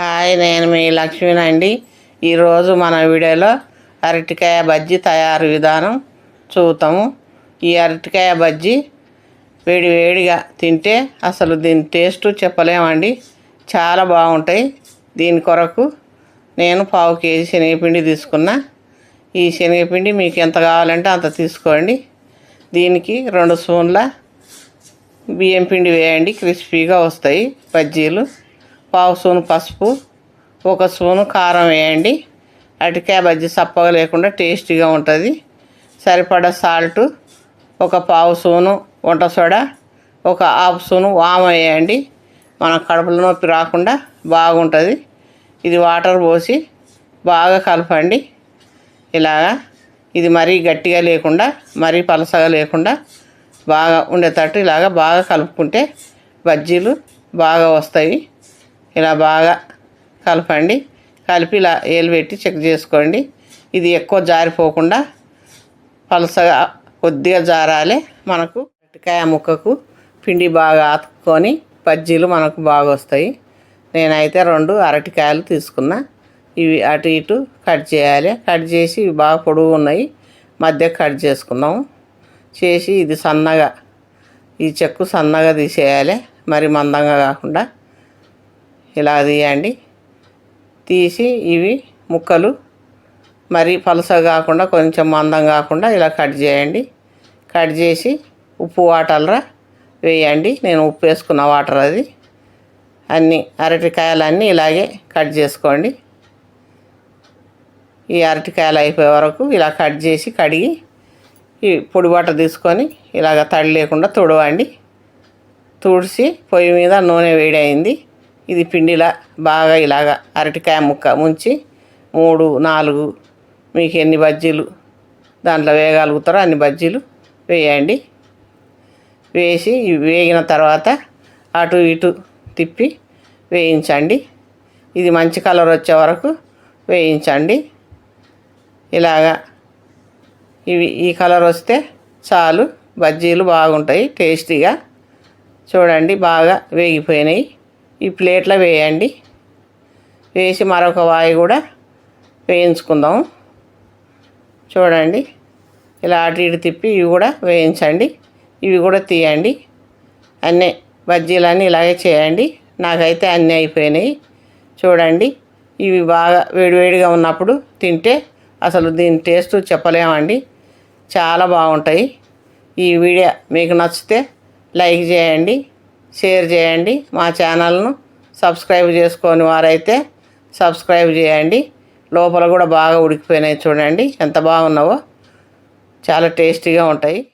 Hi నేను మీ లక్ష్మినండి. అండి ఈరోజు మన వీడియోలో అరటికాయ బజ్జీ తయారు విధానం చూద్దాము. ఈ అరటికాయ బజ్జీ వేడి వేడిగా తింటే అసలు దీని టేస్ట్ చెప్పలేమండి. చాలా బాగుంటాయి. దీని కొరకు నేను పావు కేజీ శనగపిండి తీసుకున్నా. ఈ శనగపిండి మీకు ఎంత కావాలంటే అంత తీసుకోండి. దీనికి రెండు స్పూన్ల బియ్యం పిండి వేయండి. క్రిస్పీగా వస్తాయి బజ్జీలు. పావు స్పూను పసుపు ఒక స్పూను కారం వేయండి. అటుకే బజ్జీ సప్పగా లేకుండా టేస్టీగా ఉంటుంది. సరిపడా సాల్ట్ ఒక పావు స్పూను వంట సోడా ఒక హాఫ్ స్పూను వామ వేయండి. మన కడుపులో నొప్పి రాకుండా బాగుంటుంది. ఇది వాటర్ పోసి బాగా కలపండి. ఇలాగా ఇది మరీ గట్టిగా లేకుండా మరీ పలసగా లేకుండా బాగా ఉండేటట్టు ఇలాగ బాగా కలుపుకుంటే బజ్జీలు బాగా వస్తాయి. ఇలా బాగా కలపండి. కలిపి ఇలా ఏలు పెట్టి చెక్ చేసుకోండి. ఇది ఎక్కువ జారిపోకుండా పలసగా కొద్దిగా జారాలి మనకు. అరటికాయ ముక్కకు పిండి బాగా ఆతుకొని బజ్జీలు మనకు బాగా వస్తాయి. నేనైతే రెండు అరటికాయలు తీసుకున్నా. ఇవి అటు ఇటు కట్ చేయాలి. కట్ చేసి ఇవి బాగా పొడుగు ఉన్నాయి. మధ్య కట్ చేసుకున్నాము చేసి ఇది సన్నగా ఈ చెక్కు సన్నగా తీసేయాలి. మరి మందంగా కాకుండా ఇలా తీయండి. తీసి ఇవి ముక్కలు మరి పలస కాకుండా కొంచెం మందం కాకుండా ఇలా కట్ చేయండి. కట్ చేసి ఉప్పు వాటర్రా వేయండి. నేను ఉప్పు వేసుకున్న వాటర్ అది. అన్నీ అరటికాయలన్నీ ఇలాగే కట్ చేసుకోండి. ఈ అరటికాయలు అయిపోయే వరకు ఇలా కట్ చేసి కడిగి ఈ పొడి బట్ట తీసుకొని ఇలాగ తడి లేకుండా తుడవండి. తుడిచి పొయ్యి మీద నూనె వేడైంది. ఇది పిండిలా బాగా ఇలాగ అరటికాయ ముక్క ముంచి మూడు నాలుగు మీకు ఎన్ని బజ్జీలు దాంట్లో వేయగలుగుతారో అన్ని బజ్జీలు వేయండి. వేసి వేగిన తర్వాత అటు ఇటు తిప్పి వేయించండి. ఇది మంచి కలర్ వచ్చే వరకు వేయించండి. ఇలాగా ఇవి ఈ కలర్ వస్తే చాలు. బజ్జీలు బాగుంటాయి టేస్టీగా. చూడండి బాగా వేగిపోయినాయి. ఈ ప్లేట్లో వేయండి. వేసి మరొక వాయి కూడా వేయించుకుందాం. చూడండి. ఇలా అటు ఇటు తిప్పి ఇవి కూడా వేయించండి. ఇవి కూడా తీయండి. అన్నీ బజ్జీలన్నీ ఇలాగే చేయండి. నాకైతే అన్నీ అయిపోయినాయి. చూడండి. ఇవి బాగా వేడివేడిగా ఉన్నప్పుడు తింటే అసలు దీని టేస్ట్ చెప్పలేమండి. చాలా బాగుంటాయి. ఈ వీడియో మీకు నచ్చితే లైక్ చేయండి. షేర్ చేయండి. మా ఛానల్ను సబ్స్క్రైబ్ చేసుకొని వారైతే సబ్స్క్రైబ్ చేయండి. లోపల కూడా బాగా ఉడికిపోయినాయి చూడండి. ఎంత బాగున్నావో. చాలా టేస్టీగా ఉంటాయి.